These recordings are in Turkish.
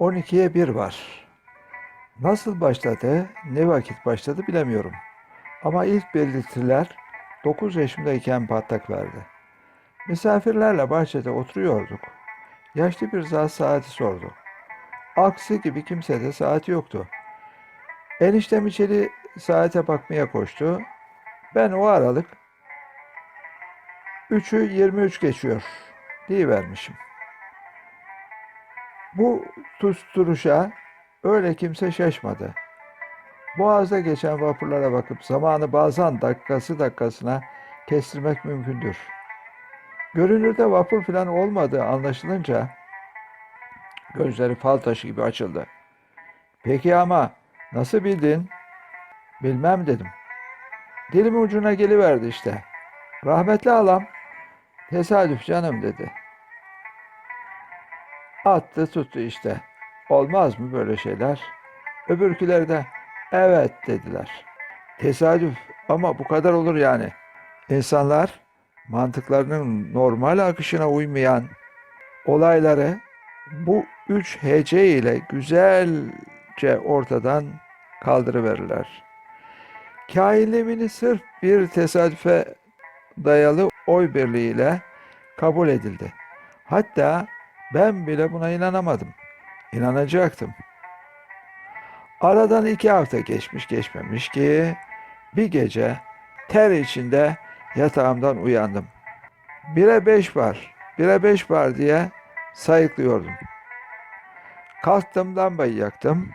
12'ye 1 var. Nasıl başladı, ne vakit başladı bilemiyorum. Ama ilk belirtiler 9 yaşımdayken patlak verdi. Misafirlerle bahçede oturuyorduk. Yaşlı bir zat saati sordu. Aksi gibi kimsede saati yoktu. Eniştem içeri saate bakmaya koştu. Ben o aralık 3'ü 23 geçiyor vermişim. Bu susturuşa öyle kimse şaşmadı. Boğazda geçen vapurlara bakıp zamanı bazen dakikası dakikasına kestirmek mümkündür. Görünürde vapur falan olmadığı anlaşılınca gözleri fal taşı gibi açıldı. Peki ama nasıl bildin? Bilmem dedim. Dilimin ucuna geliverdi işte. Rahmetli halam tesadüf canım dedi. Attı tuttu işte. Olmaz mı böyle şeyler? Öbürküleri de evet dediler. Tesadüf ama bu kadar olur yani. İnsanlar mantıklarının normal akışına uymayan olayları bu üç hece ile güzelce ortadan kaldırıverirler. Kainlemini sırf bir tesadüfe dayalı oy birliğiyle kabul edildi. Hatta ben bile buna inanamadım. İnanacaktım. Aradan iki hafta geçmiş geçmemiş ki bir gece ter içinde yatağımdan uyandım. Bire beş var, bire beş var diye sayıklıyordum. Kalktım lambayı yaktım.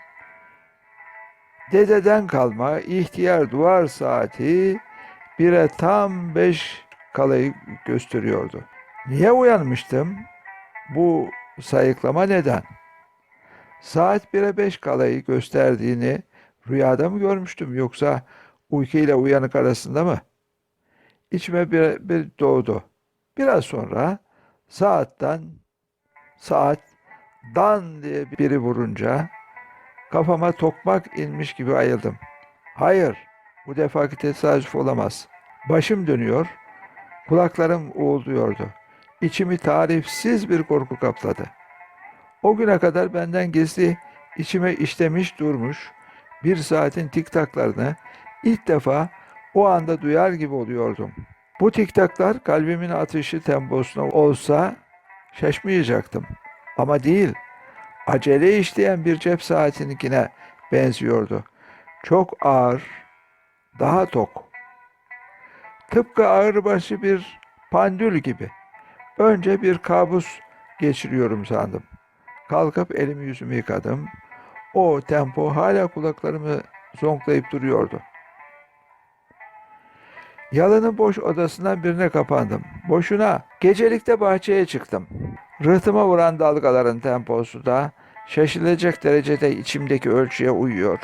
Dededen kalma ihtiyar duvar saati bire tam beş kalayı gösteriyordu. Niye uyanmıştım? Bu sayıklama neden? Saat 1'e 5 kalayı gösterdiğini rüyada mı görmüştüm yoksa uyku ile uyanık arasında mı? İçime bir, bir doğdu. Biraz sonra saatten saat dan diye biri vurunca kafama tokmak inmiş gibi ayıldım. Hayır, bu defaki tesadüf olamaz. Başım dönüyor, kulaklarım uğulduyordu. İçimi tarifsiz bir korku kapladı. O güne kadar benden gizli içime işlemiş durmuş bir saatin tiktaklarını ilk defa o anda duyar gibi oluyordum. Bu tiktaklar kalbimin atışı temposuna olsa şaşmayacaktım. Ama değil, acele işleyen bir cep saatininkine benziyordu. Çok ağır, daha tok. Tıpkı ağırbaşı bir pandül gibi. Önce bir kabus geçiriyorum sandım. Kalkıp elimi yüzümü yıkadım. O tempo hala kulaklarımı zonklayıp duruyordu. Yalının boş odasından birine kapandım. Boşuna gecelikte bahçeye çıktım. Rıhtıma vuran dalgaların temposu da şaşılacak derecede içimdeki ölçüye uyuyor.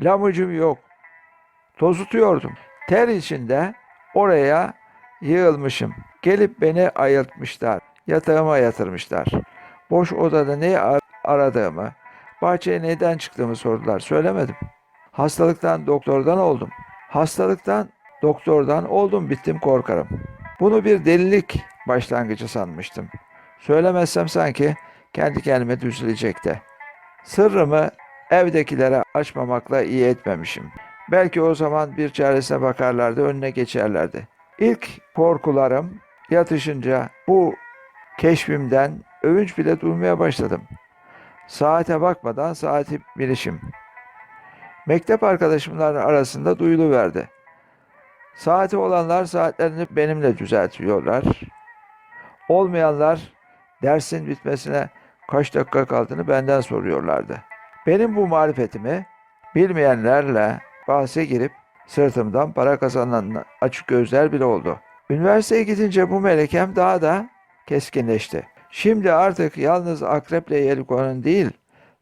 Lamucum yok. Tozutuyordum. Ter içinde oraya yığılmışım. Gelip beni ayıltmışlar. Yatağıma yatırmışlar. Boş odada ne aradığımı, bahçeye neden çıktığımı sordular. Söylemedim. Hastalıktan doktordan oldum. Hastalıktan doktordan oldum bittim korkarım. Bunu bir delilik başlangıcı sanmıştım. Söylemezsem sanki kendi kendime düzülecekti. Sırrımı evdekilere açmamakla iyi etmemişim. Belki o zaman bir çaresine bakarlardı, önüne geçerlerdi. İlk korkularım yatışınca bu keşfimden övünç bile duymaya başladım. Saate bakmadan saati bilişim. Mektep arkadaşımların arasında duyuluverdi. Saati olanlar saatlerini benimle düzeltiyorlar. Olmayanlar dersin bitmesine kaç dakika kaldığını benden soruyorlardı. Benim bu marifetimi bilmeyenlerle bahse girip sırtımdan para kazanan açık gözler bile oldu. Üniversiteye gidince bu melekem daha da keskinleşti. Şimdi artık yalnız akreple yelikonan değil,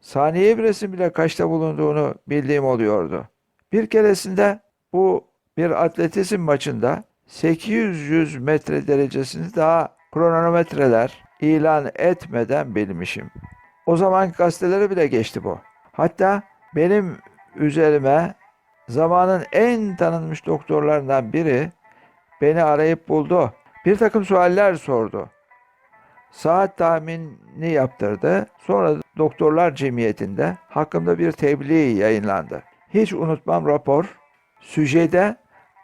saniye evresin bile kaçta bulunduğunu bildiğim oluyordu. Bir keresinde bu bir atletizm maçında 800 metre derecesini daha kronometreler ilan etmeden bilmişim. O zaman gazetelere bile geçti bu. Hatta benim üzerime zamanın en tanınmış doktorlarından biri beni arayıp buldu. Bir takım sualler sordu. Saat tahminini yaptırdı. Sonra Doktorlar Cemiyeti'nde hakkında bir tebliğ yayınlandı. Hiç unutmam rapor. Süjede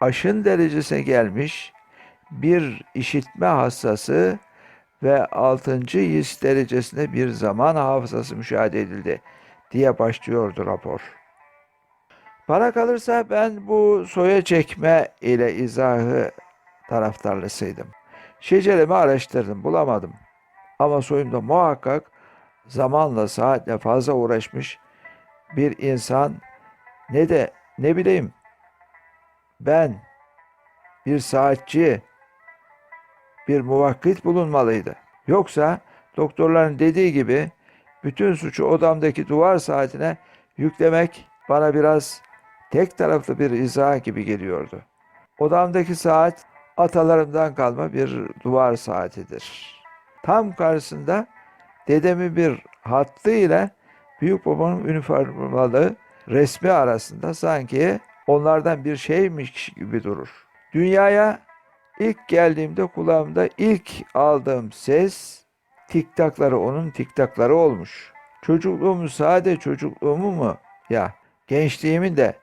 aşın derecesine gelmiş bir işitme hastası ve 6. his derecesinde bir zaman hafızası müşahede edildi diye başlıyordu rapor. Bana kalırsa ben bu soya çekme ile izahı taraftarlısıydım. Şeceremi araştırdım, bulamadım. Ama soyumda muhakkak zamanla, saatle fazla uğraşmış bir insan ne de ne bileyim ben bir saatçi, bir muvakkit bulunmalıydı. Yoksa doktorların dediği gibi bütün suçu odamdaki duvar saatine yüklemek bana biraz tek taraflı bir izah gibi geliyordu. Odamdaki saat atalarımdan kalma bir duvar saatidir. Tam karşısında dedemin bir hattı ile büyük babamın üniformalı resmi arasında sanki onlardan bir şeymiş gibi durur. Dünyaya ilk geldiğimde kulağımda ilk aldığım ses tiktakları onun tiktakları olmuş. Çocukluğumu sade çocukluğumu mu ya gençliğimin de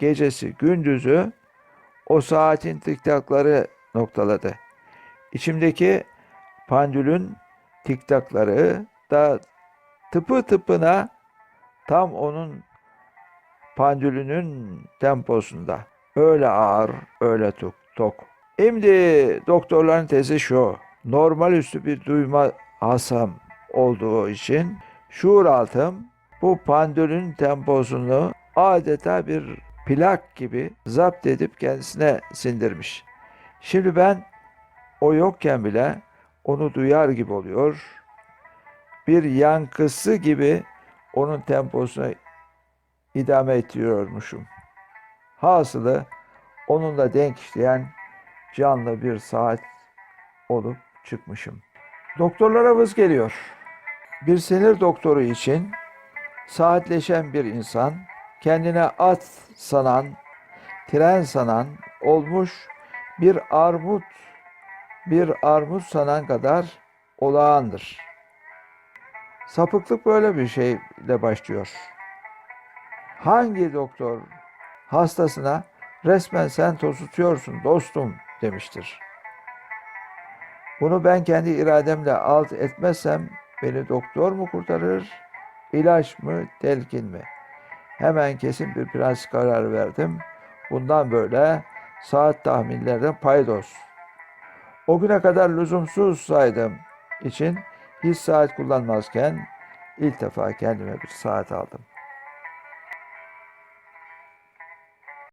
gecesi gündüzü o saatin tiktakları noktaladı. İçimdeki pandülün tiktakları da tıpı tıpına tam onun pandülünün temposunda. Öyle ağır, öyle tok. tok. Şimdi doktorların tezi şu. Normal üstü bir duyma hasam olduğu için şuur altım bu pandülün temposunu adeta bir plak gibi zapt edip kendisine sindirmiş. Şimdi ben o yokken bile onu duyar gibi oluyor. Bir yankısı gibi onun temposuna idame ettiriyormuşum. Hasılı onunla denk işleyen canlı bir saat olup çıkmışım. Doktorlara vız geliyor. Bir sinir doktoru için saatleşen bir insan kendine at sanan, tren sanan olmuş bir armut bir armut sanan kadar olağandır. Sapıklık böyle bir şeyle başlıyor. Hangi doktor hastasına resmen sen tosutuyorsun dostum demiştir. Bunu ben kendi irademle alt etmezsem beni doktor mu kurtarır, ilaç mı, telkin mi? Hemen kesin bir prensip kararı verdim. Bundan böyle saat tahminlerden paydos. O güne kadar lüzumsuz saydığım için hiç saat kullanmazken ilk defa kendime bir saat aldım.